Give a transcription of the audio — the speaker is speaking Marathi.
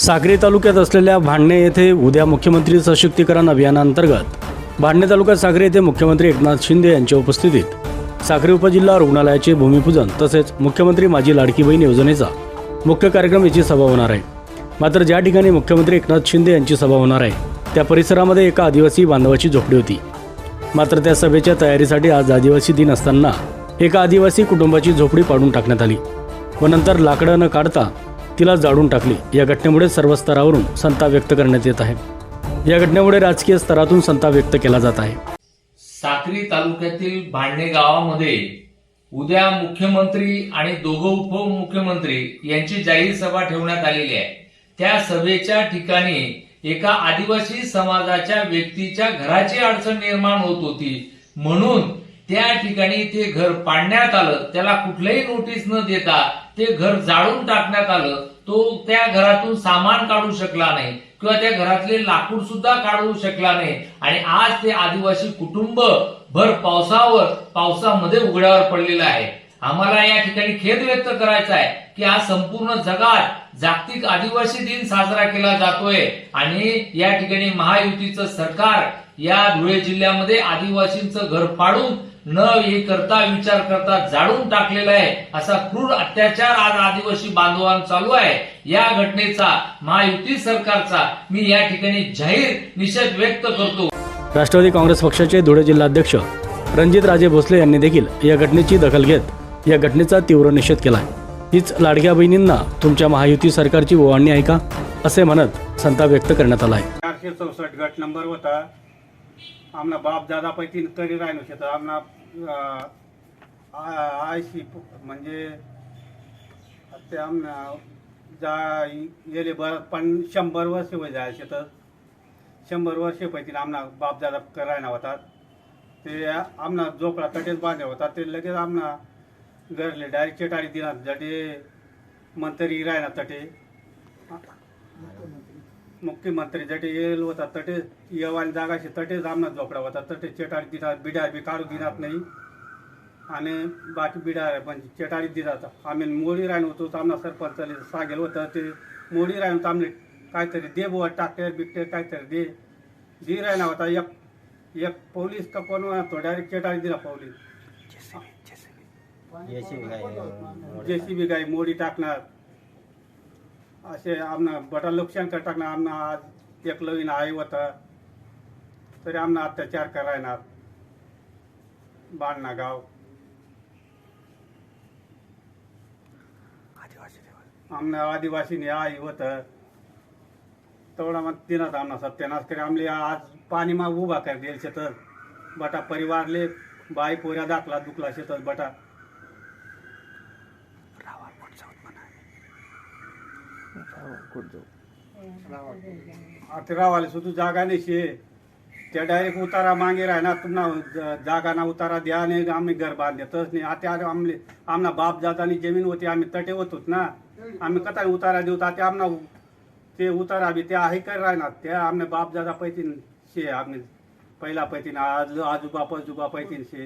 साक्री तालुक्यात असलेल्या भांडणे येथे उद्या मुख्यमंत्री सशक्तीकरण अभियानांतर्गत. भांडणे तालुक्यात साक्री येथे मुख्यमंत्री एकनाथ शिंदे यांच्या उपस्थितीत. साक्री उपजिल्हा रुग्णालयाचे भूमिपूजन तसेच मुख्यमंत्री माझी लाडकी बहीण योजनेचा मुख्य कार्यक्रम याची सभा होणार आहे. मात्र ज्या ठिकाणी मुख्यमंत्री एकनाथ शिंदे यांची सभा होणार आहे त्या परिसरामध्ये एका आदिवासी बांधवाची झोपडी होती. मात्र त्या सभेच्या तयारीसाठी आज आदिवासी दिन असताना एका आदिवासी कुटुंबाची झोपडी पाडून टाकण्यात आली व नंतर लाकडं न काढता तिला जाळून टाकली. या घटनेमुळे सर्व स्तरावरून संताप व्यक्त करण्यात येत आहे. या घटनेमुळे राजकीय स्तरातून संताप व्यक्त केला जात आहे. साक्री तालुक्यातील भांडणे गावामध्ये उद्या मुख्यमंत्री आणि दोघं उपमुख्यमंत्री यांची जाहीर सभा ठेवण्यात आलेली आहे. त्या सभेच्या ठिकाणी एका आदिवासी समाजाच्या व्यक्तीच्या घराची अडचण निर्माण होत होती. म्हणून त्या ठिकाणी ते घर पाडण्यात आलं. त्याला कुठलंही नोटीस न देता ते घर जाळून टाकण्यात आलं. तो त्या घरातून सामान काढू शकला नाही किंवा त्या घरातले लाकूड सुद्धा काढू शकला नाही. आणि आज ते आदिवासी कुटुंब भर पावसावर पावसामध्ये उघड्यावर पडलेलं आहे. आम्हाला या ठिकाणी खेद व्यक्त करायचा आहे की आज संपूर्ण जगात जागतिक आदिवासी दिन साजरा केला जातोय. आणि या ठिकाणी महायुतीचं सरकार या धुळे जिल्ह्यामध्ये आदिवासींचं घर पाडून न हे करता विचार करता जाळून टाकलेला आहे. असा क्रूर अत्याचार आज आदिवासी बांधवांवर चालू आहे. या घटनेचा महायुती सरकारचा मी या ठिकाणी जाहीर निषेध व्यक्त करतो. राष्ट्रवादी काँग्रेस पक्षाचे धुळे जिल्हाध्यक्ष रणजित राजे भोसले यांनी देखील या घटनेची दखल घेत या घटनेचा तीव्र निषेध केला आहे हीच लाडक्या बहिणींना तुमच्या महायुती सरकारची ओवाळणी आहे का? असे म्हणत संताप व्यक्त करण्यात आला आहे चारशे चौसष्ट गट नंबर होता. आमना बाप दादा पैकी करी राहिलो शेत आमना आयशी म्हणजे ते आमना जा गेले बर पण शंभर वर्ष वय जाय शेत शंभर वर्ष पैकी आमना बाप दादा करायना होतात ते आमना झोपडा तटेच बांधे होता. ते लगेच आमना घरले डायरेक्ट चेटारी दिला. जडे मंत्री रायना तटे मुख्यमंत्री जटे येईल होता तटे येवानी जागाशी तटेच आमना झोपडा होता तटे चेटाळी दिनात बिडार बी काढू दिनात नाही। आणि बाकी बिडार पण चेटाळी दिनात आम्ही मोडी राहून होतो आमना सरपंचाले सांगेल होतं ते मोडी राहून आमले काहीतरी दे बुवा टाकटेर बिकटेर काहीतरी दे। दी राहणार होता एक एक पोलीस का कोण तो डायरेक्ट चेटाळी दिला पोलीस जेसीबी गाई मोडी टाकणार असे आमना बटा नुकसान कर टाकणार आमना आज एक लवीन आई होता. तरी आमना अत्याचार करायणार बाणना गाव. आमना आदिवासीने आई होत. तेवढा मग तिनाच आमना सत्यानाश करे. आमले आज पाणी मा उभा कर देल शेतात बटा परिवारले बाई पोऱ्या दाखला दुखला शेतात बटा आता रावाले सुद्धा जागा नाही शे. त्या डायरेक्ट उतारा मागे राहणार. तुम्हाला जागा ना उतारा द्या नाही आम्ही घर बांधतच नाही. आता आमले आमना बाप जातानी जमीन होती आम्ही तटे होतोच ना. आम्ही कथा उतारा देऊ आता आमना ते उतारा बी ते आहे कर राहणार? त्या आमने बाप जादा पैतीन शे आम्ही. पहिला पैतीन आज आजोबा पजोबा पैतीन शे.